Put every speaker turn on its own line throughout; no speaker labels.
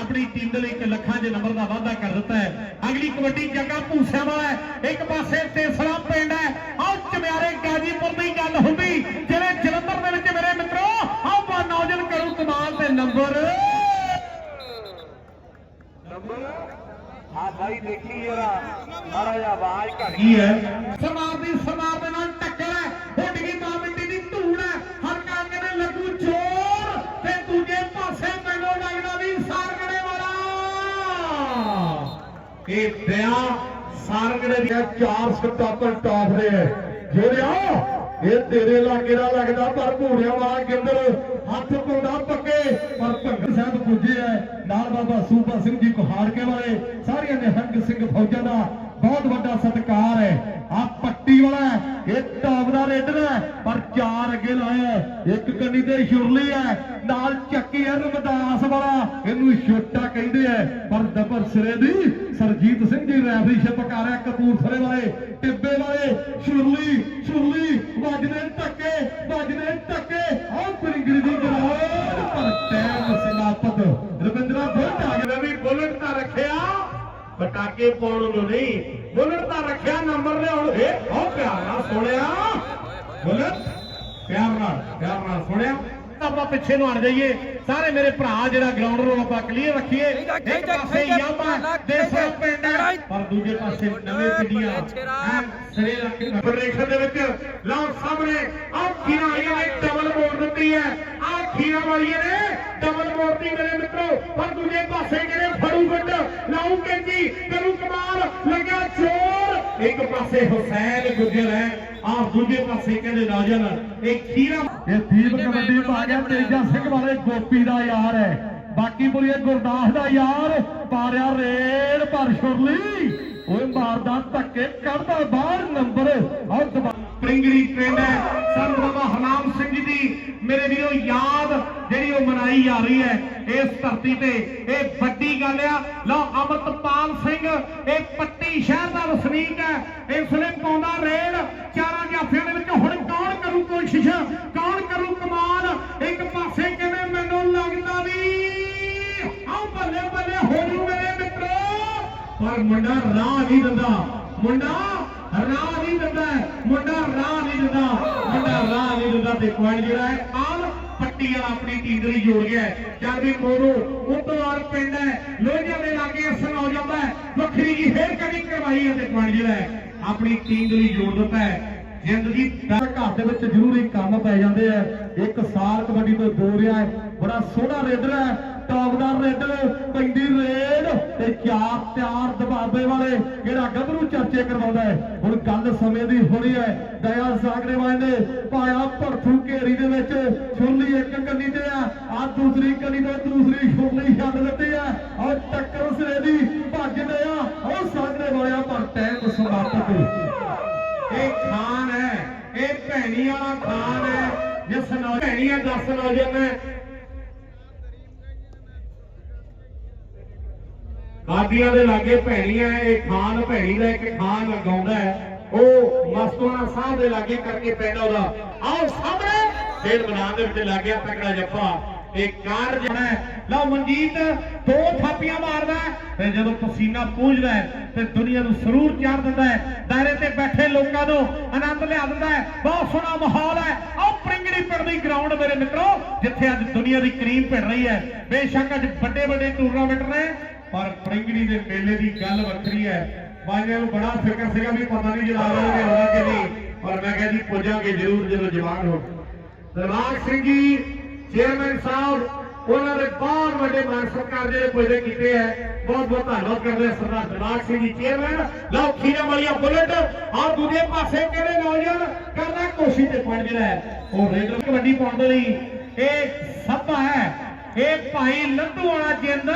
ਆਪਣੀ ਟੀਮ ਦੇ ਲਈ ਇੱਕ ਲੱਖਾਂ ਦੇ ਨੰਬਰ ਦਾ ਵਾਅਦਾ ਕਰ ਦਿੱਤਾ ਹੈ। ਅਗਲੀ ਕਬੱਡੀ ਜੱਗਾ ਭੂਸਿਆਂ ਵਾਲਾ ਹੈ। ਇੱਕ ਪਾਸੇ ਤੇਸਰਾ ਪਿੰਡ ਹੈ। ਆਹ ਚਮਿਆਰੇ ਗਾਜੀਪੁਰ ਦੀ ਗੱਲ ਹੁੰਦੀ। ਜਿਹੜੇ ਜਲੰਧਰ ਦੇ ਵਿੱਚ ਮੇਰੇ ਮਿੱਤਰੋ ਆਹ ਬਾ ਨੌਜਵਾਨ ਕਰੂ ਕਮਾਲ ਤੇ ਨੰਬਰ
ਆ ਭਾਈ ਦੇਖੀ ਜਰਾ। ਮਾੜਾ ਜਿਹਾ ਆਵਾਜ਼ ਘਟ।
ਕੀ ਹੈ? ਸਮਾਰ ਦੀ ਸਮਾਰ ਦੇ ਨਾਲ ਇਹ ਦਿਆ ਸਾਰਗੜੇ ਦੀ
ਚਾਰ ਸਟਾਪਰ ਟਾਪ ਦੇ ਹੈ ਜਿਹੜਿਆ ਇਹ ਤੇਰੇ ਲਾਗੇ ਦਾ ਲੱਗਦਾ, ਪਰ ਭੂੜਿਆਂ ਵਾਲਾ ਗਿੰਦਰ ਹੱਥ ਪਾਉਂਦਾ ਪੱਕੇ। ਪਰ ਭੰਗਰ ਸਾਹਿਬ ਪੁੱਜੇ ਹੈ ਨਾਲ ਬਾਬਾ ਸੂਬਾ ਸਿੰਘ ਜੀ ਕੁਹਾੜਕੇ ਵਾਲੇ, ਸਾਰੀਆਂ ਨਿਹੰਗ ਸਿੰਘ ਫੌਜਾਂ ਦਾ ਬਹੁਤ ਵੱਡਾ ਸਤਿਕਾਰ ਹੈ। ਆ ਪੱਟੀ ਵਾਲਾ ਇਹ ਟਾਪ ਦਾ ਰੇਡਰ ਹੈ, ਪਰ ਚਾਰ ਅੱਗੇ ਲਾਇਆ ਇੱਕ ਕੰਨੀ ਤੇ ਸ਼ੁਰਲੀ ਹੈ। ਨਾਲ ਚੱਕੀ ਹੈ ਰਮਦਾਸ ਵਾਲਾ। ਇਹਨੂੰ ਛੋਟਾ ਕਹਿੰਦੇ ਆ ਪਰ ਦਬਰ ਸਿਰੇ ਦੀ ਸਰਜੀਤ ਸਿੰਘ ਜੀ ਰੈਫਰੀ ਕਰ ਰਿਹਾ ਕਪੂਰਥਲੇ ਵਾਲੇ, ਟਿੱਬੇ ਵਾਲੇ। ਸ਼ੁਰਲੀ ਸ਼ੁਰਲੀ, ਵੱਜਦੇ ਟੱਕੇ ਵੱਜਦੇ ਟੱਕੇ ਆਹ ਪ੍ਰਿੰਗੜੀ ਦੀ ਗਰਾਰ ਪਰ ਟੈਮ ਸਮਾਪਤ। ਰਵਿੰਦਰਾ ਬੁੱਟ ਆ ਗਿਆ।
ਵੀ ਬੁਲਟ ਤਾਂ ਰੱਖਿਆ, ਪਟਾਕੇ ਪਾਉਣ ਨੂੰ ਨਹੀਂ। ਬੁਲਟ ਤਾਂ ਰੱਖਿਆ, ਨੰਬਰ ਲਿਆਉਣ ਦੇ ਉਹ ਪਿਆਰ ਨਾਲ ਸੁਣਿਆ। ਬੁਲਟ ਪਿਆਰ ਨਾਲ ਪਿਆਰ ਨਾਲ ਸੁਣਿਆ। ਆਪਾਂ ਪਿੱਛੇ ਨੂੰ ਹਟ ਜਾਈਏ। ਸਾਰੇ ਮੇਰੇ ਭਰਾ ਜਿਹੜਾ ਗਰਾਊਂਡ ਨੂੰ ਆਪਾਂ ਕਲੀਅਰ ਰੱਖੀਏ। ਇੱਕ ਪਾਸੇ ਯਾਮਾ ਦੇਸਾ ਪਿੰਡ ਪਰ ਦੂਜੇ ਪਾਸੇ ਨਵੇਂ ਪਿੰਡੀਆਂ ਸਿਰੇ ਰੱਖ ਫੈਡਰੇਸ਼ਨ ਦੇ ਵਿੱਚ। ਲਓ ਸਾਹਮਣੇ ਆਹ ਖੀਰਾ ਵਾਲੀਆਂ ਨੇ ਡਬਲ ਮੋੜ ਦਿੱਤੀ ਹੈ। ਆਹ ਖੀਰਾ ਵਾਲੀਆਂ ਨੇ ਡਬਲ ਮੋੜਤੀ ਮੇਰੇ ਮਿੱਤਰੋ। ਪਰ ਦੂਜੇ ਪਾਸੇ ਜਿਹੜੇ ਫੜੂ ਗੱਡ ਲਾਉ ਕੈਂਜੀ ਇੱਕ ਪਾਸੇ ਹੁਸੈਨ ਗੁੱਜਰ ਹੈ, ਆਹ ਦੂਜੇ ਪਾਸੇ ਕਹਿੰਦੇ ਰਾਜਨ ਇਹ ਖੀਰਾ
ਇਹ ਦੀਪ ਕਬੱਡੀ ਪਾ ਤੇਜਾ ਸਿੰਘ ਵਾਲੇ ਗੋਪੀ ਦਾ ਯਾਰ ਹੈ। ਬਾਕੀ ਪੁਰੀਏ ਗੁਰਦਾਸ ਦਾ ਯਾਰ, ਪਾਰਿਆ ਰੇਡ ਪਰ ਸ਼ੁਰਲੀ। ਓਏ ਮਾਰਦਾ ਧੱਕੇ, ਕੱਢਦਾ ਬਾਹਰ ਨੰਬਰ। ਆਹ ਦਬਾ
ਪਿੰਡ ਹੈ। ਸੰਤ ਬਾਬਾ ਹਰਨਾਮ ਸਿੰਘ ਜੀ ਦੀ ਮੇਰੇ ਵੀਰੋ ਯਾਦ ਜਿਹੜੀ ਉਹ ਮਨਾਈ ਜਾ ਰਹੀ ਹੈ ਇਸ ਧਰਤੀ ਤੇ। ਇਹ ਵੱਡੀ ਗੱਲ ਆ। ਲਓ, ਅਮਰਤਪਾਲ ਸਿੰਘ, ਇਹ ਪੱਟੀ ਸ਼ਹਿਰ ਦਾ ਵਸਨੀਕ ਹੈ। ਇਸ ਨੇ ਪਾਉਂਦਾ ਰੇਡ ਚਾਰਾਂ ਜਾਫਿਆਂ ਦੇ ਵਿੱਚ ਹੁਣ ਕੌਣ ਕਰੂ ਕੋਸ਼ਿਸ਼? ਕੌਣ ਕਰੂ ਕਮਾਲ? ਇੱਕ ਪਾਸੇ ਕਿਵੇਂ ਮੈਨੂੰ ਲੱਗਦਾ ਵੀ ਆਹ ਬੱਲੇ ਬੱਲੇ, ਹੋ ਜੂ ਮੇਰੇ ਮਿੱਤਰੋ। ਪਰ ਮੁੰਡਾ ਰਾਹ ਨਹੀਂ ਦਿੰਦਾ। ਮੁੰਡਾ ਰਾਹ ਨਹੀਂ ਦਿੰਦਾ। ਮੁੰਡਾ ਤੇ ਪੁਆਇੰਟ ਜਿਹੜਾ ਹੈ ਆਲ ਪੱਟੀ ਵਾਲਾ ਆਪਣੀ ਟੀਮ ਦੇ ਲਈ ਜੋੜ ਗਿਆ ਹੈ। ਜਦ ਵੀ ਮੋਰੂ ਉਤਵਾਰ ਪਿੰਡ ਹੈ ਲੋਹੀਆਂ ਦੇ ਲਾਗੇ ਅਸਰ ਹੋ ਜਾਂਦਾ ਹੈ। ਵੱਖਰੀ ਜੀ ਫੇਰ ਕਦੀ ਕਰਵਾਈ ਹੈ ਤੇ ਪੁਆਇੰਟ ਜਿਹੜਾ ਹੈ, ਆਪਣੀ ਟੀਮ ਦੇ ਲਈ ਜੋੜ ਦਿੱਤਾ ਹੈ। ਜ਼ਿੰਦਗੀ ਦਾ
ਘਰ ਦੇ ਵਿੱਚ ਜ਼ਰੂਰੀ ਕੰਮ ਪੈ ਜਾਂਦੇ ਆ। ਇੱਕ ਸਾਲ ਕਬੱਡੀ ਤੋਂ ਦੋ ਰਿਹਾ ਹੈ। ਬੜਾ ਸੋਹਣਾ ਰੇਡਰ ਹੈ। ਟੌਪ ਦਾ ਰੇਡਰ ਪੈਂਦੀ ਰੇਡ ਤੇ ਚਾਰ ਤਿਆਰ ਦਬਾਬੇ ਵਾਲੇ ਜਿਹੜਾ ਗੱਭਰੂ ਚਰਚੇ ਕਰਵਾਉਂਦਾ ਹੈ। ਹੁਣ ਗੱਲ ਸਮੇਂ ਦੀ ਹੋਣੀ ਹੈ। ਦਇਆ ਸਾਗਰੇ ਨੇ ਪਾਇਆ ਭਰਥੂ ਘੇਰੀ ਦੇ ਵਿੱਚ। ਛੁਰਲੀ ਇੱਕ ਕੰਨੀ ਤੇ ਆ ਆ ਦੂਸਰੀ ਕੰਨੀ ਤੇ ਦੂਸਰੀ ਛੁਰਲੀ ਛੱਡ ਦਿੱਤੀ ਆ ਔਰ ਟੱਕਰ ਸਿਰੇ ਦੀ ਭੱਜਦੇ ਆ। ਉਹ ਸਾਗਰੇ ਵਾਲਿਆ ਪਰ ਟਾਈਮ ਸਮਾਪਤ।
ਇਹ ਖਾਨ ਹੈ। ਇਹ ਭੈਣੀ ਵਾਲਾ ਖਾਨ ਹੈ। ਜਿਸ ਨੌ ਭੈਣੀਆਂ 10 ਨੌਜਵਾਨ ਹੈ ਦੇ ਲਾਗੇ ਭੈਣੀਆਂ ਹੈ, ਇਹ ਖਾਨ ਭੈਣੀ ਦਾ ਇੱਕ ਖਾਨ ਲਗਾਉਂਦਾ ਹੈ। ਉਹ ਮਸਤੂਆਣਾ ਸਾਹਿਬ ਦੇ ਲਾਗੇ ਕਰਕੇ ਪਿੰਡ ਉਹਦਾ ਆਓ ਸਾਹਮਣੇ ਖੇਡ ਮੈਦਾਨ ਦੇ ਵਿੱਚ ਲੱਗਿਆ ਤਕੜਾ ਜੱਫਾ। ਇਹ ਕਾਰ ਜਿਹੜਾ ਲਓ ਮਨਜੀਤ ਦੋ ਥਾਪੀਆਂ ਮਾਰਦਾ ਤੇ ਜਦੋਂ ਪਸੀਨਾ ਪੂੰਝਦਾ ਤੇ ਦੁਨੀਆ ਨੂੰ ਸਰੂਰ ਚਾੜ ਦਿੰਦਾ ਹੈ। ਦਾਇਰੇ ਤੇ ਬੈਠੇ ਲੋਕਾਂ ਨੂੰ ਆਨੰਦ ਲਿਆ ਦਿੰਦਾ ਹੈ। ਬਹੁਤ ਸੋਹਣਾ ਮਾਹੌਲ ਹੈ। ਆਹ ਪ੍ਰਿੰਗੜੀ ਪਿੰਡ ਦੀ ਗਰਾਊਂਡ ਮੇਰੇ ਮਿੱਤਰੋ ਜਿੱਥੇ ਅੱਜ ਦੁਨੀਆ ਦੀ ਕਰੀਮ ਭਿੜ ਰਹੀ ਹੈ। ਬੇਸ਼ੱਕ ਅੱਜ ਵੱਡੇ ਵੱਡੇ ਟੂਰਨਾਮੈਂਟ ਨੇ। ਪਰ ਪ੍ਰਿੰਗੜੀ ਦੇ ਮੇਲੇ ਦੀ ਗੱਲ ਵੱਖਰੀ ਹੈ। ਬਾਈਆਂ ਨੂੰ ਬੜਾ ਫਿਕਰ ਸੀਗਾ ਵੀ ਪਤਾ ਨਹੀਂ ਜਲਾ ਲਓਗੇ ਹੋਣਾ ਕਿ ਨਹੀਂ। ਪਰ ਮੈਂ ਕਿਹਾ ਜੀ, ਪੁੱਜਾਂਗੇ ਜ਼ਰੂਰ ਜਦੋਂ ਜਵਾਨ ਹੋ ਦਰਬਾਰ ਸਿੰਘ ਜੀ ਚੇਅਰਮੈਨ ਸਾਹਿਬ, ਉਹਨਾਂ ਦੇ ਬਹੁਤ ਵੱਡੇ ਮਾਨ ਸਤਿਕਾਰ ਜਿਹੜੇ ਪੁੱਜਦੇ ਕੀਤੇ ਹੈ। ਬਹੁਤ ਬਹੁਤ ਧੰਨਵਾਦ ਕਰਦੇ ਸਰਦਾਰ ਦਰਬਾਰ ਸਿੰਘ ਜੀ ਚੇਅਰਮੈਨ ਲਓ, ਖੀਰਾ ਵਾਲੀਆ ਬੁਲਟ। ਆਹ ਦੂਜੇ ਪਾਸੇ ਕਿਹੜੇ ਨੌਜਵਾਨ ਕਰਦਾ ਕੋਸ਼ਿਸ਼ ਤੇ ਪੁਆਇੰਟ ਜਿਹੜਾ ਹੈ। ਉਹ ਰੇਡਰ ਕਬੱਡੀ ਪਾਉਣ ਦੇ ਲਈ ਇਹ ਸੱਪਾ ਹੈ। ਇਹ ਭਾਈ ਲੱਡੂ ਵਾਲਾ ਜਿੰਦ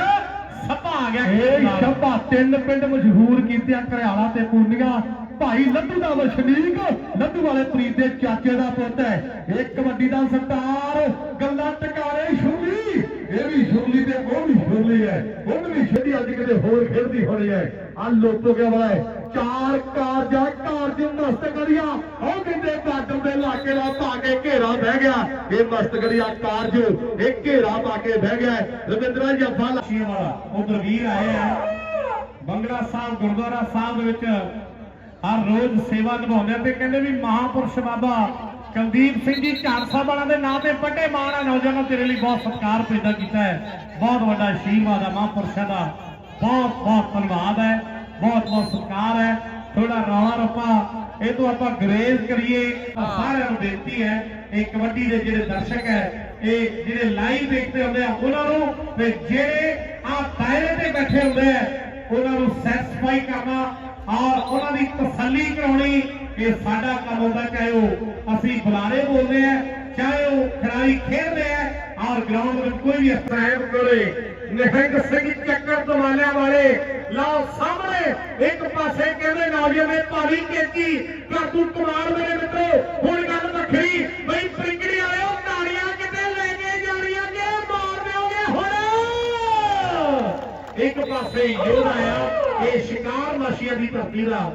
ਸੱਪਾ ਆ ਗਿਆ
ਇਹ ਸ਼ੱਭਾ ਤਿੰਨ ਪਿੰਡ ਮਸ਼ਹੂਰ ਕੀਤਿਆ ਘਰਿਆਲਾ ਤੇ ਪੂਰਨੀਆ। ਭਾਈ ਲੱਡੂ ਦਾ ਵਸਨੀਕ ਲੱਡੂ ਵਾਲੇ ਪ੍ਰੀਤ ਦੇ ਚਾਚੇ ਦਾ ਪੁੱਤ ਹੈ। ਇਹ ਕਬੱਡੀ ਦਾ ਸਰਦਾਰ ਗੱਲਾਂ ਟਕਾਰੇ ਸ਼ੁਰਲੀ। ਇਹ ਵੀ ਸ਼ੁਰਲੀ ਤੇ ਉਹ ਵੀ ਸ਼ੁਰਲੀ ਹੈ। ਉਹ ਵੀ ਛੇੜੀ ਅੱਜ ਕਿਤੇ ਹੋਰ ਖੇਡਦੀ ਹੋਣੀ ਹੈ। ਆ ਲੋਟੋ ਕੇ ਵਾਲਾ ਹੈ। ਚਾਰ ਕਾਰਜਾ ਕਾਰਜ ਮਸਤਗੜੀਆ ਉਹ ਕਹਿੰਦੇ ਬਾਰਡਰ ਦੇ ਇਲਾਕੇ ਦਾ ਪਾ ਕੇ ਘੇਰਾ ਬਹਿ ਗਿਆ। ਇਹ ਮਸਤਗੜੀਆ ਕਾਰਜ ਇਹ ਘੇਰਾ ਪਾ ਕੇ ਬਹਿ ਗਿਆ। ਰਵਿੰਦਰਾ ਜੱਫਾ
ਖੁਸ਼ੀ ਵਾਲਾ ਉਧਰ ਵੀਰ ਆਏ ਆ। ਬੰਗਲਾ ਸਾਹਿਬ, ਗੁਰਦੁਆਰਾ ਸਾਹਿਬ ਦੇ ਵਿੱਚ ਹਰ ਰੋਜ਼ ਸੇਵਾ ਨਿਭਾਉਂਦੇ ਤੇ ਕਹਿੰਦੇ ਵੀ ਮਹਾਪੁਰਸ਼ ਬਾਬਾ ਕੁਲਦੀਪ ਸਿੰਘ ਜੀ ਝਾਰਸਾ ਸਾਹਿਬ ਦੇ ਨਾਂ ਤੇ ਵੱਡੇ ਮਾਣ ਆ, ਨੌਜਵਾਨਾਂ ਤੇਰੇ ਲਈ ਬਹੁਤ ਸਤਿਕਾਰ ਪੈਦਾ ਕੀਤਾ ਹੈ। ਬਹੁਤ ਵੱਡਾ ਆਸ਼ੀਰਵਾਦ ਆ ਮਹਾਂਪੁਰਸ਼ਾਂ ਦਾ। ਬਹੁਤ ਬਹੁਤ ਧੰਨਵਾਦ ਹੈ। ਬਹੁਤ ਬਹੁਤ ਸਤਿਕਾਰ ਹੈ। ਇਹ ਤੋਂ ਆਪਾਂ ਗਰੇਜ਼ ਕਰੀਏ ਸਾਰਿਆਂ ਨੂੰ ਬੇਨਤੀ ਹੈ ਇਹ ਕਬੱਡੀ ਦੇ ਜਿਹੜੇ ਦਰਸ਼ਕ ਹੈ ਇਹ ਜਿਹੜੇ ਲਾਈਵ ਦੇਖਦੇ ਹੁੰਦੇ ਆ ਉਹਨਾਂ ਨੂੰ ਤੇ ਜਿਹੜੇ ਆ ਦਾਇਰੇ ਤੇ ਬੈਠੇ ਹੁੰਦੇ ਆ ਉਹਨਾਂ ਨੂੰ ਸੈਟੀਸਫਾਈ ਕਰਨਾ ਔਰ ਉਹਨਾਂ ਦੀ ਤਸੱਲੀ ਕਰਾਉਣੀ ਇਹ ਸਾਡਾ ਕੰਮ ਹੁੰਦਾ ਚਾਹੇ ਉਹ ਅਸੀਂ ਬੁਲਾਰੇ ਬੋਲਦੇ ਆ ਚਾਹੇ ਉਹ ਖਿਡਾਰੀ ਖੇਡਦੇ ਆ ਔਰ ਗਰਾਊਂਡ ਵਿੱਚ ਕੋਈ ਵੀ
ਸਾਹਿਬ ਕੋਲੇ ਨਿਹੰਗ ਸਿੰਘ ਚੱਕਰ ਦਵਾਲਿਆਂ ਵਾਲੇ, ਲਓ ਸਾਹਮਣੇ, ਇੱਕ ਪਾਸੇ ਕਹਿੰਦੇ ਨੌਜਵਾਨ ਨੇ ਭਾਰੀ ਕੇਜੀ ਕਰ ਤੂੰ ਕੁਮਾਰ ਮੇਰੇ ਮਿੱਤਰੋ, ਹੁਣ ਗੱਲ ਵੱਖਰੀ, ਬਈ ਪ੍ਰਿੰਗੜੀ ਵਾਲਿਓ ਤਾੜੀਆਂ ਕਿਤੇ ਲੈ ਕੇ ਜਾਣੀਆਂ ਕਿ ਮਾਰ ਦਿਓਗੇ ਹੁਣ? ਇੱਕ ਪਾਸੇ ਯੋਧਾ ਆ, ਇਹ ਸ਼ਿਕਾਰ ਮਾਸ਼ੀਆਂ ਦੀ ਧਰਤੀ ਦਾ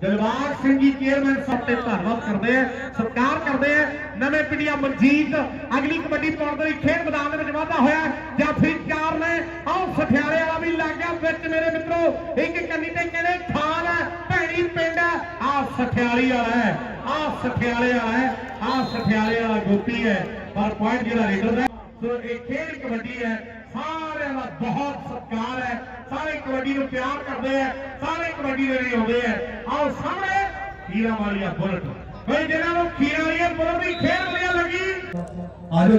ਦਿਲਬਾਗ ਸਿੰਘ ਜੀ ਚੇਅਰਮੈਨ ਸਾਹਿਬ ਤੇ ਧੰਨਵਾਦ ਕਰਦੇ ਆ, ਸਤਿਕਾਰ ਕਰਦੇ ਆ। ਨਵੇਂ ਪਿੰਡੀਆ ਮਨਜੀਤ, ਅਗਲੀ ਕਬੱਡੀ ਪਾਉਣ ਦੇ ਲਈ ਖੇਡ ਮੈਦਾਨ ਦੇ ਵਿੱਚ ਵਾਧਾ ਹੋਇਆ ਜਾਫੀ ਚਾਰ ਨੇ ਆਹ ਸਠਿਆਲੇ ਵਾਲਾ ਵੀ ਲੱਗ ਗਿਆ ਵਿੱਚ ਮੇਰੇ ਮਿੱਤਰੋ। ਇੱਕ ਕੰਨੀ ਤੇ ਕਹਿੰਦੇ ਖਾਨ ਹੈ? ਭੈਣੀ ਪਿੰਡ ਹੈ। ਆਹ ਸਖਿਆਲੀ ਵਾਲਾ ਹੈ। ਆਹ ਸਖਿਆਲੇ ਵਾਲਾ ਹੈ। ਆਹ ਸਠਿਆਲੇ ਵਾਲਾ ਗੋਪੀ ਹੈ। ਪਰ ਪੁਆਇੰਟ ਜਿਹੜਾ ਰੇਡਰ ਦਾ ਸੋ ਇਹ ਖੇਡ ਕਬੱਡੀ ਹੈ। ਸਾਰਿਆਂ ਦਾ ਬਹੁਤ ਸਤਿਕਾਰ ਹੈ। ਸਾਰੇ ਕਬੱਡੀ ਨੂੰ ਪਿਆਰ ਕਰਦੇ ਆ ਸਾਰੇ ਕਬੱਡੀ ਦੇ ਲਈ ਆਉਂਦੇ ਆ ਆਓ ਸਾਹਮਣੇ ਹੀਰਾ ਵਾਲੀਆ ਬੁਲਟ। ਬਈ ਜਿਹਨਾਂ ਨੂੰ ਖੀਰਾ ਵਾਲੀਆ ਬੁਲਟ ਦੀ ਖੇਡ ਵਧੀਆ ਲੱਗੀ।
ਆ ਜੀ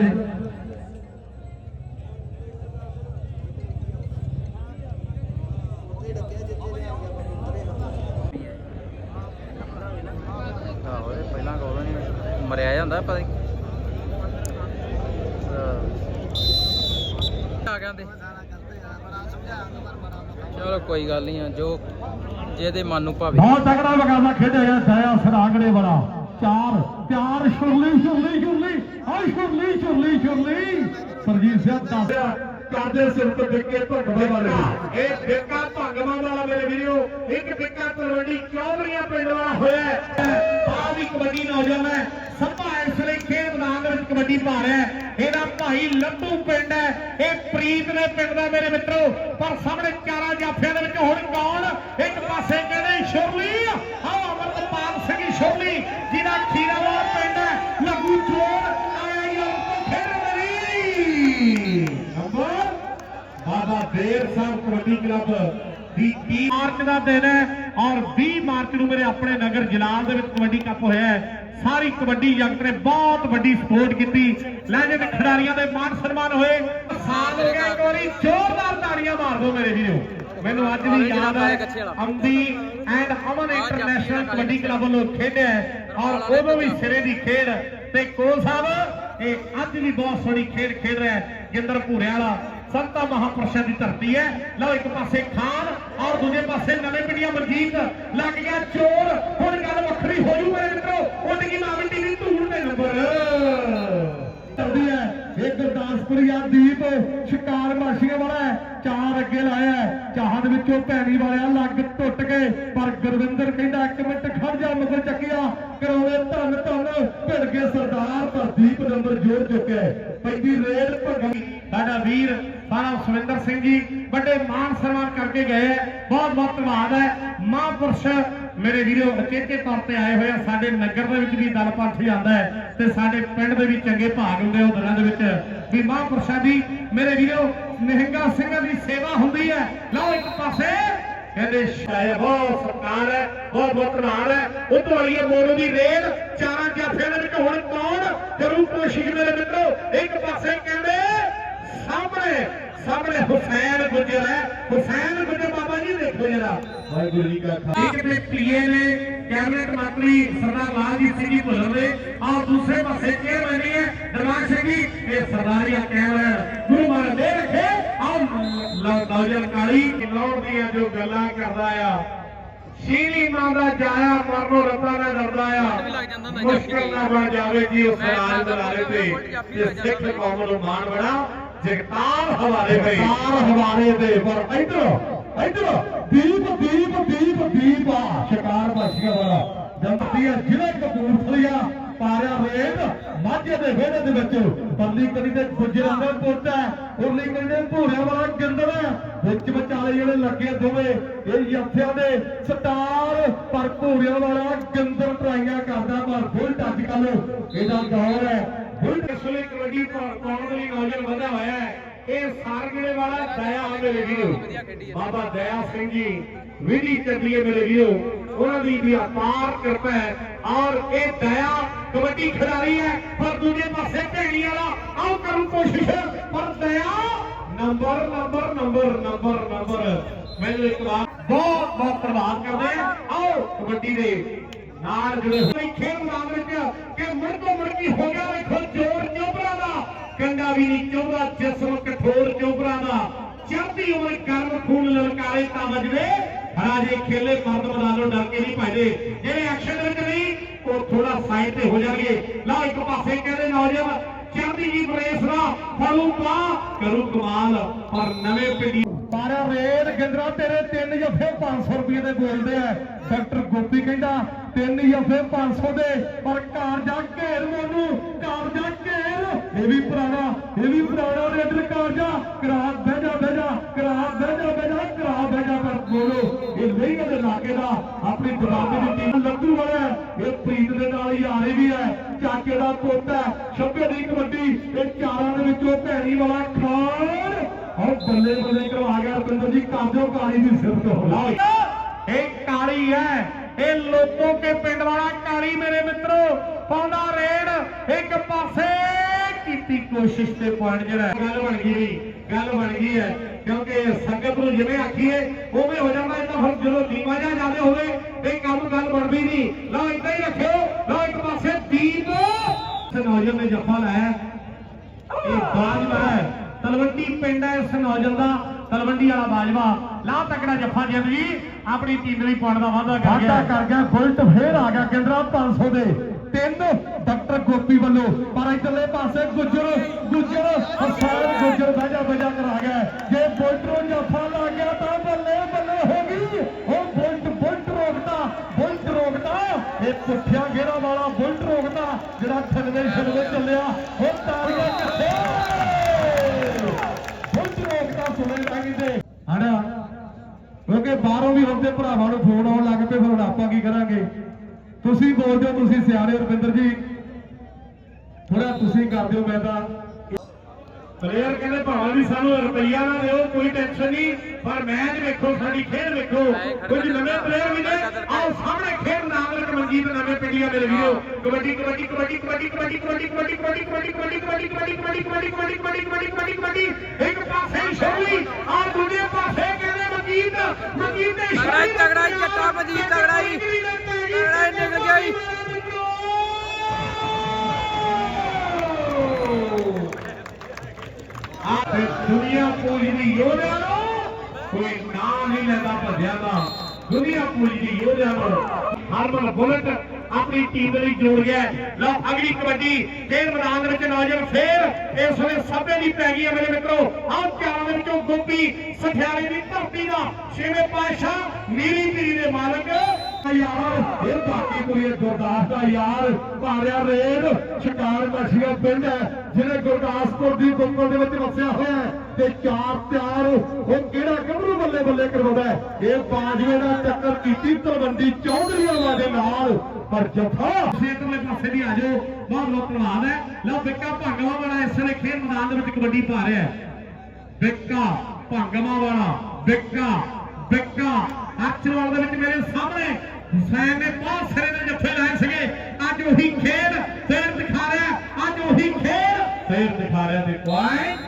ਆਹੋ ਇਹ ਪਹਿਲਾਂ ਕੋਲ ਨਹੀਂ ਮਰਿਆ ਜਾਂਦਾ ਪਤਾ ਨਹੀਂ ਆ ਗਿਆ ਤੇ ਚਲੋ ਕੋਈ ਗੱਲ ਨਹੀਂ ਆ ਜੋ ਜਿਹਦੇ ਮਨ ਨੂੰ ਭਾਵੇ।
ਬਹੁਤ ਤਕੜਾ ਮੁਕਾਬਲਾ ਖੇਡਿਆ ਗਿਆ ਦਇਆ ਸਰਾਗੜੇ ਵਾਲਾ। ਚਾਰ, ਪਿਆਰ, ਸ਼ੁਰਲੀ ਸ਼ੁਰਲੀ ਸ਼ੁਰਲੀ। ਹਾਏ, ਸ਼ੁਰਲੀ ਸ਼ੁਰਲੀ ਸ਼ੁਰਲੀ। ਸਰਜੀਤ ਸਿੰਘ ਦੱਸਿਆ ਕਰਦੇ ਸਿਰ ਤੇ ਡਿੱਕੇ ਭਗਵੇ ਵਾਲੇ
ਇਹ ਫਿੱਕਾ ਭੰਗਵਾਂ ਵਾਲਾ ਮੇਰੇ ਵੀਰੋ। ਇੱਕ ਫਿੱਕਾ ਤਲਵੰਡੀ ਚੌਧਰੀਆਂ ਪਿੰਡ ਵਾਲਾ ਹੋਇਆ ਹੈ। ਵੀ ਕਬੱਡੀ ਨੌਜਵਾਨ ਹੈ। ਸਭਾ ਇਸ ਲਈ ਖੇਡ ਮੈਦਾਨ ਵਿੱਚ ਕਬੱਡੀ ਪਾ ਰਿਹਾ ਇਹਦਾ ਭਾਈ ਲੱਭੂ ਪਿੰਡ ਹੈ। ਇਹ ਪ੍ਰੀਤ ਨੇ ਪਿੰਡ ਦਾ ਮੇਰੇ ਮਿੱਤਰੋ। ਪਰ ਸਾਹਮਣੇ ਚਾਰਾਂ ਜਾਫਿਆਂ ਦੇ ਵਿੱਚ ਹੁਣ ਕੌਣ ਇੱਕ ਪਾਸੇ ਕਹਿੰਦੇ ਸ਼ੁਰਲੀ ਆਹ ਅਮਰਤਪਾਲ ਸਿੰਘ ਸ਼ੁਰਲੀ, ਜਿਹਦਾ ਖੀਰਾਵਾਲ ਪਿੰਡ ਹੈ। ਲੱਗੂ ਚੋਰ ਆਇਆ ਯੂਰਪ ਤੋਂ ਖੇਡ ਮੇਰੀ ਨੰਬਰ? ਬਾਬਾ ਦੇਰ ਸਾਹਿਬ ਕਬੱਡੀ ਕਲੱਬ ਦੀ 30 ਮਾਰਚ ਦਾ ਦਿਨ ਹੈ ਔਰ 20 ਮਾਰਚ ਨੂੰ ਮੇਰੇ ਆਪਣੇ ਨਗਰ ਜਲਾਲ ਦੇ ਵਿੱਚ ਕਬੱਡੀ ਕੱਪ ਹੋਇਆ ਹੈ। ਸਾਰੀ ਕਬੱਡੀ ਜਗਤ ਨੇ ਬਹੁਤ ਵੱਡੀ ਸਪੋਰਟ ਕੀਤੀ। ਲੈ ਜੇ ਖਿਡਾਰੀਆਂ ਦੇ ਮਾਨ ਸਨਮਾਨ ਹੋਏ। ਸਾਲ ਹੋ ਗਿਆ ਇੱਕ ਵਾਰੀ ਜ਼ੋਰਦਾਰ ਤਾੜੀਆਂ ਮਾਰ ਦਿਓ ਮੇਰੇ ਵੀਰੋ। ਮੈਨੂੰ ਅੱਜ ਵੀ ਯਾਦ ਹੈ ਅੰਦੀ and Aman international kabaddi club ਵੱਲੋਂ ਖੇਡਿਆ ਔਰ ਉਦੋਂ ਵੀ ਸਿਰੇ ਦੀ ਖੇਡ ਤੇ ਕੋਲ ਸਾਹਿਬ ਇਹ ਅੱਜ ਵੀ ਬਹੁਤ ਸੋਹਣੀ ਖੇਡ ਖੇਡ ਰਿਹਾ ਹੈ ਜਿੰਦਰ ਭੂਰਿਆ ਵਾਲਾ ਸੰਤਾ ਮਹਾਪੁਰਸ਼ਾਂ ਦੀ ਧਰਤੀ ਹੈ। ਲਓ ਇੱਕ ਪਾਸੇ ਖਾਨ ਔਰ ਦੂਜੇ ਪਾਸੇ ਨਵੇਂ ਪਿੰਡੀਆਂ ਮਨਜੀਤ। ਲੱਗ ਗਿਆ ਚੋਰ ਹੁਣ ਗੱਲ ਵੱਖਰੀ ਹੋ ਜੂ ਮੇਰੇ ਮਿੱਤਰੋ। ਉੱਡ ਗਈ ਮਾਵੰਡੀ ਦੀ ਧੂੜ ਦੇ ਨੰਬਰ।
ਗੁਰਦਾਸਪੁਰੀਆ ਦੀਪ ਸ਼ਿਕਾਰ ਮਾਸ਼ੀਆਂ ਵਾਲਾ ਚਾਰ ਅੱਗੇ ਲਾਇਆ ਹੈ। ਚਾਹਤ ਵਿੱਚੋਂ ਭੈਣੀ ਵਾਲਿਆ ਲੱਗ ਟੁੱਟ ਗਏ, ਪਰ ਗੁਰਵਿੰਦਰ ਕਹਿੰਦਾ, ਇੱਕ ਮਿੰਟ ਖੜ ਜਾ, ਮਗਰ ਚੱਕਿਆ ਕਰਾਉਣੇ ਧੰਨ ਧੰਨ ਭਿੜ ਕੇ ਸਰਦਾਰ ਪਰ ਦੀਪ ਨੰਬਰ ਜੋੜ ਚੁੱਕਿਆ ਹੈ ਪੈਂਦੀ ਰੇਲ ਭਗਤ
ਸਾਡਾ ਵੀਰ, ਸਾਰਾ ਸੁਰਿੰਦਰ ਸਿੰਘ ਜੀ, ਵੱਡੇ ਮਾਨ ਸਨਮਾਨ ਕਰਕੇ ਗਏ ਹੈ। ਬਹੁਤ ਬਹੁਤ ਧੰਨਵਾਦ ਹੈ ਮਹਾਂਪੁਰਸ਼ ਮੇਰੇ ਵੀਰੋ, ਅਚੇਤੇ ਤੌਰ ਤੇ ਆਏ ਹੋਏ ਆ, ਸਾਡੇ ਨਗਰ ਦੇ ਵਿੱਚ ਵੀ ਦਲ ਪੰਥ ਜਾਂਦਾ ਹੈ ਤੇ ਸਾਡੇ ਪਿੰਡ ਦੇ ਵੀ ਚੰਗੇ ਭਾਗ ਹੁੰਦੇ ਉਹ ਦਿਨਾਂ ਦੇ ਵਿੱਚ। ਵੀ ਮਹਾਂਪੁਰਸ਼ਾਂ ਦੀ, ਮੇਰੇ ਵੀਰੋ ਨਿਹੰਗਾ ਸਿੰਘਾਂ ਦੀ ਸੇਵਾ ਹੁੰਦੀ ਹੈ। ਲਓ ਇੱਕ ਪਾਸੇ। ਕਹਿੰਦੇ, ਸ਼ਾਇਦ ਬਹੁਤ ਸਰਕਾਰ ਹੈ, ਬਹੁਤ ਬਹੁਤ ਧੰਨਵਾਦ ਹੈ। ਉਤੋਂ ਵਾਲੀਏ ਮੋਨੂ ਦੀ ਰੇਲ। ਚਾਰਾਂ ਜਾਫਿਆਂ ਦੇ ਵਿੱਚ ਹੁਣ ਕੌਣ? ਕਰੂ ਕੋਸ਼ਿਸ਼ ਮੇਰੇ ਮਿੱਤਰੋ, ਇੱਕ ਪਾਸੇ ਕਹਿੰਦੇ, ਸਾਹਮਣੇ ਸਾਹਮਣੇ ਹੁਸੈਨ ਗੁੱਜਰ ਹੈ। ਹੁਸੈਨ ਗੁੱਜਰ ਬਾਬਾ ਜੀ ਦੇਖੋ ਜਰਾ।
ਵਾਹਿਗੁਰੂ ਜੀ ਕਾ ਖਾਲਸਾ।
ਇੱਕ ਤੇ ਪੀਏ ਨੇ ਕੈਬਨਿਟ ਮੰਤਰੀ ਸਰਦਾਰ ਲਾਲਜੀਤ ਸਿੰਘ ਜੀ ਭੁੱਲਰ ਦੇ ਔਰ ਦੂਸਰੇ ਪਾਸੇ ਚੇਅਰਮੈਨ ਨੇ ਦਰਬਾਰ ਸਿੰਘ ਜੀ ਇਹ ਸਰਦਾਰੀਆ ਕੈਬਨਿਟ ਗੁਰੂ ਮਹਾਰਾਜ ਦੇ ਰੱਖੇ ਆਓ ਨੌਜਵਾਨ ਕਾਲੀ ਲੋੜ ਦੀਆਂ ਜੋ ਗੱਲਾਂ ਕਰਦਾ ਆ ਸ਼ੀਲੀ ਮਾਂ ਦਾ ਜਾਇਆ ਮਰਨੋਂ ਰੱਤਾ ਨਾ ਡਰਦਾ ਆ। ਮੁਸ਼ਕਲ ਨਾ ਬਣ ਜਾਵੇ ਜੀ ਉਸ ਰਾਜ ਦਲਾਰੇ ਤੇ ਤੇ ਸਿੱਖ ਕੌਮ ਨੂੰ ਮਾਣ ਬਣਾ ਜਗਤਾਰ ਹਵਾਲੇ ਪਈ
ਸਰਦਾਰ ਹਵਾਲੇ ਦੇ ਪਰ ਇਧਰ ਇਧਰ, ਦੀਪ ਦੀਪ ਦੀਪ ਦੀਪ। ਆ, ਸ਼ਿਕਾਰ ਬਾਸ਼ੀਆਂ ਵਾਲਾ ਜੰਮਦੀ ਜ਼ਿਲ੍ਹਾ ਕਪੂਰਥਲਾ ਪਾਰਿਆ ਰੇਡ, ਮਾਝੇ ਦੇ ਵਿਹੜੇ ਦੇ ਵਿੱਚ। ਪਰਲੀ ਕਰੀ ਦੇ ਗੁਜਰਾਂ ਦਾ ਪੁੱਤ ਉਰਲੀ ਕਰੀ ਦੇ ਭੂਰਿਆਂ ਵਾਲਾ ਗਿੰਦਰ ਹੈ। ਵਿੱਚ ਵਿਚਾਲੇ ਜਿਹੜੇ ਲੱਗੇ ਦੋਵੇਂ, ਇਹ ਯੱਥਿਆਂ ਦੇ ਸਟਾਰ ਪਰ ਭੂਰਿਆਂ ਵਾਲਾ ਗਿੰਦਰ ਟਰਾਈਆਂ ਕਰਦਾ, ਪਰ ਬੁਲਟ ਅੱਜ ਕੱਲ ਇਹਦਾ ਦੌਰ ਹੈ। ਬੁਲਟ
ਇਸ ਕਬੱਡੀ ਪਾਉਣ ਦੇ ਲਈ ਨੌਜਵਾਨ ਵਧਿਆ ਹੋਇਆ ਹੈ। ਇਹ ਸਾਰਗੜੇ ਵਾਲਾ ਦਇਆ ਮੇਰੇ ਵੀਰੋ। ਬਾਬਾ ਦਇਆ ਸਿੰਘ ਜੀ, ਵਿਧੀ ਚੱਲੀਏ ਮੇਰੇ ਵੀਰੋ। ਉਹਨਾਂ ਦੀ ਵੀ ਅਪਾਰ ਕਿਰਪਾ ਹੈ ਔਰ ਇਹ ਦਇਆ ਕਬੱਡੀ ਖਿਡਾਰੀ ਹੈ, ਪਰ ਦੂਜੇ ਪਾਸੇ ਭੈਣੀ ਵਾਲਾ ਆਓ ਕਰੂ ਕੋਸ਼ਿਸ਼। ਪਰ ਦਇਆ, number number number number number. ਮੈਨੂੰ ਇੱਕ ਵਾਰ ਬਹੁਤ ਬਹੁਤ ਧੰਨਵਾਦ ਕਰਦੇ ਆਓ ਕਬੱਡੀ ਦੇ ਨਾਲ ਜੁੜੇ ਹੋਏ ਖੇਡ ਮੈਦਾਨ ਵਿੱਚ ਕਿ ਮੁੜ ਤੋਂ ਮੁੜ ਕੀ ਹੋ ਗਿਆ ਵੇਖੋ ਜੋਰ ਚੋਬਰਾ ਦਾ। ਕੰਡਾ ਵੀ ਨਹੀਂ ਚੋਬਰਾ ਜਿਸਮ ਕਠੋਰ ਚੋਬਰਾ ਦਾ। ਚੜ੍ਹਦੀ ਉਮਰ ਗਰਮ ਖੂਨ ਲਲਕਾਰੇ ਤਾਂ ਵਜਵੇ ਰਾਜੇ ਖੇਲੇ ਮਰਦ ਮੈਦਾਨੋਂ ਡਰ ਕੇ ਨਹੀਂ ਭਜਦੇ। ਜਿਹੜੇ ਐਕਸ਼ਨ ਵਿੱਚ ਨਹੀਂ, ਉਹ ਥੋੜਾ ਸਾਈਡ ਤੇ ਹੋ ਜਾਣਗੇ। ਲਓ ਇੱਕ ਪਾਸੇ ਕਹਿੰਦੇ ਨੌਜਵਾਨ, ਚੜ੍ਹਦੀ ਜੀ ਬਰੇਸ ਦਾ ਫੜੂ ਪਾ। ਕਰੂ ਕਮਾਲ, ਪਰ ਨਵੇਂ ਪੀੜੀ
ਪਾਰਾ ਰੇਡ ਗਿੰਦਰਾ ਤੇਰੇ ਤਿੰਨ ਜਫੇ 500 ਰੁਪਏ ਦੇ ਬੋਲਦੇ ਆ। ਡਾਕਟਰ ਗੋਪੀ ਕਹਿੰਦਾ ਤਿੰਨ ਜਫੇ 500 ਦੇ। ਪਰ ਘਰ ਘੇਰ ਮੈਨੂੰ ਕਾਰਜਾ ਘੇਰ। ਇਹ ਵੀ ਪੁਰਾਣਾ, ਇਹ ਵੀ ਪੁਰਾਣਾ ਰੇਡਰ ਘਰ ਕਰਾ ਬਹਿ ਜਾ ਬਹਿ ਜਾ ਕਰਾ ਬਹਿ ਜਾ ਬਹਿ ਜਾ ਕਰਾ ਬਹਿ ਜਾ ਪਰ ਬੋਲੋ ਇਹ ਨਹੀਂ ਉਹਦੇ ਲਾਗੇ ਦਾ। ਆਪਣੀ ਬਰਾਬਰੀ ਦੀ ਟੀਮ ਲੱਦੂ ਵਾਲਾ ਇਹ ਪ੍ਰੀਤ ਦੇ ਨਾਲ ਹੀ ਆਰੇ ਵੀ ਹੈ। ਚਾਚੇ ਦਾ ਪੁੱਤ ਹੈ। ਛੱਬੇ ਦੀ ਕਬੱਡੀ। ਇਹ ਚਾਰਾਂ ਦੇ ਵਿੱਚੋਂ ਭੈਣੀ ਵਾਲਾ ਖਾਨ। ਔਰ ਬੱਲੇ ਬੱਲੇ ਕਰਵਾ ਗਿਆ ਰਵਿੰਦਰ ਜੀ। ਕਾਜੋ ਕਾਲੀ ਦੀ ਸਿਫਤ। ਹੋ
ਲਓ ਇਹ ਕਾਲੀ ਹੈ। ਇਹ ਲੋਕੋ ਕੇ ਪਿੰਡ ਵਾਲਾ ਕਾਲੀ ਮੇਰੇ ਮਿੱਤਰੋ, ਪਾਉਂਦਾ ਰੇਡ, ਇੱਕ ਪਾਸੇ ਕੀਤੀ ਕੋਸ਼ਿਸ਼ ਤੇ ਪੁਆਇੰਟ ਜਿਹੜਾ ਗੱਲ ਬਣ ਗਈ ਵੀ ਗੱਲ ਬਣ ਗਈ ਹੈ, ਕਿਉਂਕਿ ਸੰਗਤ ਨੂੰ ਜਿਵੇਂ ਆਖੀਏ, ਉਵੇਂ ਹੋ ਜਾਂਦਾ ਇਹ ਤਾਂ ਫਿਰ ਜਦੋਂ ਦੀਵਾ ਜਾ ਜਾਂਦੇ ਹੋਵੇ, ਇਹ ਕੰਮ ਗੱਲ ਬਣਦੀ ਨਹੀਂ। ਲਓ ਇਦਾਂ ਹੀ ਰੱਖਿਓ, ਲਓ ਇੱਕ ਪਾਸੇ ਦੀਪ, ਤੇ ਨੇ ਜੱਫਾ ਲਾਇਆ। ਇਹ ਬਾਜਵਾ ਹੈ। ਤਲਵੰਡੀ ਪਿੰਡ ਹੈ ਇਸ ਨੌਜਵਾਨ ਦਾ ਤਲਵੰਡੀ ਵਾਲਾ ਬਾਜਵਾ। ਲਾ ਤਕੜਾ ਜੱਫਾ ਜਿੰਦ ਜੀ ਆਪਣੀ ਟੀਮ ਲਈ ਪਾਉਣ ਦਾ ਵਾਅਦਾ ਕਰ ਗਿਆ।
ਕਰ ਗਿਆ। ਬੁਲਟ ਫੇਰ ਆ ਗਿਆ ਕੇਂਦਰਾ 500 ਦੇ। ਤਿੰਨ ਡਾਕਟਰ ਗੋਪੀ ਵੱਲੋਂ। ਪਰ ਇਧਰਲੇ ਪਾਸੇ ਗੁੱਜਰ ਗੁੱਜਰ ਹਸਾਨ ਗੁੱਜਰ ਬਹਿਜਾ ਬਹਿਜਾ ਕਰਾ ਗਿਆ। ਜੇ ਬੁਲਟ ਨੂੰ ਜੱਫਾ ਲੱਗ ਗਿਆ ਤਾਂ ਬੱਲੇ ਬੱਲੇ ਹੋ ਗਈ। ਉਹ ਬੁਲਟ ਬੁਲਟ ਰੋਕਦਾ ਬੁਲਟ ਰੋਕਦਾ। ਇਹ ਪੁੱਠਿਆ ਘੇਰਾ ਵਾਲਾ ਬੁਲਟ ਰੋਕਦਾ ਜਿਹੜਾ ਥਲਵੇ ਛਲਵੇ ਚੱਲਿਆ। ਉਹ ਤਾਲੀਆਂ ਬਾਹਰੋਂ ਵੀ ਭਰਾਵਾਂ ਨੂੰ ਫੋਨ ਆਉਣ ਲੱਗ ਪਏ ਫਿਰ ਆਪਾਂ ਕੀ ਕਰਾਂਗੇ ਤੁਸੀਂ ਬੋਲਦੇ ਹੋ ਤੁਸੀਂ ਸਿਆਣੇ ਰਵਿੰਦਰ ਜੀ ਥੋੜਾ ਤੁਸੀਂ ਕਰ ਦਿਓ ਮੈਂ ਤਾਂ
ਪਲੇਅਰ ਕਹਿੰਦੇ ਭਾਵੇਂ ਵੀ ਸਾਨੂੰ ਰੁਪਈਆ ਨਾ ਦਿਓ ਕੋਈ ਟੈਨਸ਼ਨ ਨਹੀਂ ਪਰ ਮੈਚ ਵੇਖੋ ਸਾਡੀ ਖੇਡ ਵੇਖੋ ਕੁਝ ਨਵੇਂ ਪਲੇਅਰ ਵੀ ਨੇ ਆਓ ਸਾਹਮਣੇ ਖੇਡ ਨਾਮਲਕ ਮਨਜੀਤ ਨਵੇਂ ਪਿੰਡੀਆਂ ਮੇਰੇ ਵੀਰੋ ਕਬੱਡੀ ਕਬੱਡੀ ਕਬੱਡੀ ਕਬੱਡੀ ਕਬੱਡੀ ਕਬੱਡੀ ਕਬੱਡੀ ਕਬੱਡੀ ਕਬੱਡੀ ਕਬੱਡੀ ਕਬੱਡੀ ਕਬੱਡੀ ਕਬੱਡੀ ਕਬੱਡੀ ਕਬੱਡੀ ਕਬੱਡੀ ਕਬੱਡੀ ਕਬੱਡੀ ਇੱਕ ਪਾਸੇ ਸ਼ੋਲੀ ਆ ਦੂਜੇ ਪਾਸੇ ਕਹਿੰਦੇ ਮਨਜੀਤ ਮਨਜੀਤ ਦੇ
ਤਗੜਾ ਤਗੜਾ ਚੱਟਾ ਮਨਜੀਤ, ਤਗੜਾ ਹੀ। ਤਗੜਾ ਹੀ ਨਿਕਲ ਗਿਆ ਹੀ।
ਆਪੇ ਦੁਨੀਆ ਪੂਜਦੀ ਯੋਧਿਆਂ ਨੂੰ ਕੋਈ ਨਾਂ ਨਹੀਂ ਲੈਂਦਾ ਭੱਜਿਆ ਦਾ ਦੁਨੀਆ ਪੂਜਦੀ ਯੋਧਿਆਂ ਨੂੰ ਹਰਮਨ ਬੁਲਟ ਆਪਣੀ ਟੀਮ ਦੇ ਲਈ ਜੋੜ ਗਿਆ ਲਓ, ਅਗਲੀ ਕਬੱਡੀ ਖੇਡ ਮੈਦਾਨ ਦੇ ਵਿੱਚ ਨੌਜਵਾਨ ਫੇਰ ਇਸ ਵੇਲੇ ਸਭੇ ਦੀ ਪੈ ਗਈ ਹੈ ਮੇਰੇ ਮਿੱਤਰੋ। ਆਹ ਚਾਰਾਂ ਦੇ ਵਿੱਚੋਂ ਗੋਪੀ, ਸਠਿਆਲੇ ਦੀ ਧਰਤੀ ਦਾ ਛੇਵੇਂ ਪਾਤਸ਼ਾਹ ਮੀਰੀ ਪੀਰੀ ਦੇ ਮਾਲਕ
ਯਾਰ, ਇਹ ਬਾਕੀ ਕੋਈ ਗੁਰਦਾਸ ਦਾ ਯਾਰ ਭਾਰਿਆ ਰੇਡ। ਸ਼ਿਕਾਰ ਮਛੀਆ ਪਿੰਡ ਹੈ, ਜਿਹਨੇ ਗੁਰਦਾਸਪੁਰ ਦੀ ਗੁੰਮਲ ਦੇ ਵਿੱਚ ਵਸਿਆ ਹੋਇਆ ਹੈ ਤੇ ਚਾਰ ਤਿਆਰ ਉਹ ਕਿਹੜਾ ਗੱਭਰੂ ਬੱਲੇ ਬੱਲੇ ਕਰਵਾਉਂਦਾ ਇਹ ਬਾਜਵੇ ਦਾ ਟੱਕਰ ਕੀਤੀ ਤਲਵੰਡੀ ਚੌਧਰੀਆਂ ਦੇ ਨਾਲ। ਪਰ ਜਥਾ
ਖੇਤਰਲੇ ਪਾਸੇ ਵੀ ਆ ਜਾਓ। ਬਹੁਤ ਬਹੁਤ ਧੰਨਵਾਦ ਹੈ। ਲਓ ਬਿੱਕਾ ਭਾਗਵਾ ਵਾਲਾ ਇਸ ਵੇਲੇ ਖੇਡ ਮੈਦਾਨ ਦੇ ਵਿੱਚ ਕਬੱਡੀ ਪਾ ਰਿਹਾ ਹੈ। ਬਿੱਕਾ ਭਾਗਵਾ ਵਾਲਾ ਬਿੱਕਾ ਬਿੱਕਾ ਅਕਸ਼ਰਵਾਲ ਦੇ ਵਿੱਚ ਮੇਰੇ ਸਾਹਮਣੇ ਹੁਸੈਨ ਨੇ ਬਹੁਤ ਸਿਰੇ ਦੇ ਜੱਫੇ ਲਾਏ ਸੀਗੇ। ਅੱਜ ਉਹੀ ਖੇਡ ਫੇਰ ਦਿਖਾ ਰਿਹਾ ਅੱਜ ਉਹੀ ਖੇਡ ਫੇਰ ਦਿਖਾ ਰਿਹਾ ਤੇ ਪੁਆਇੰਟ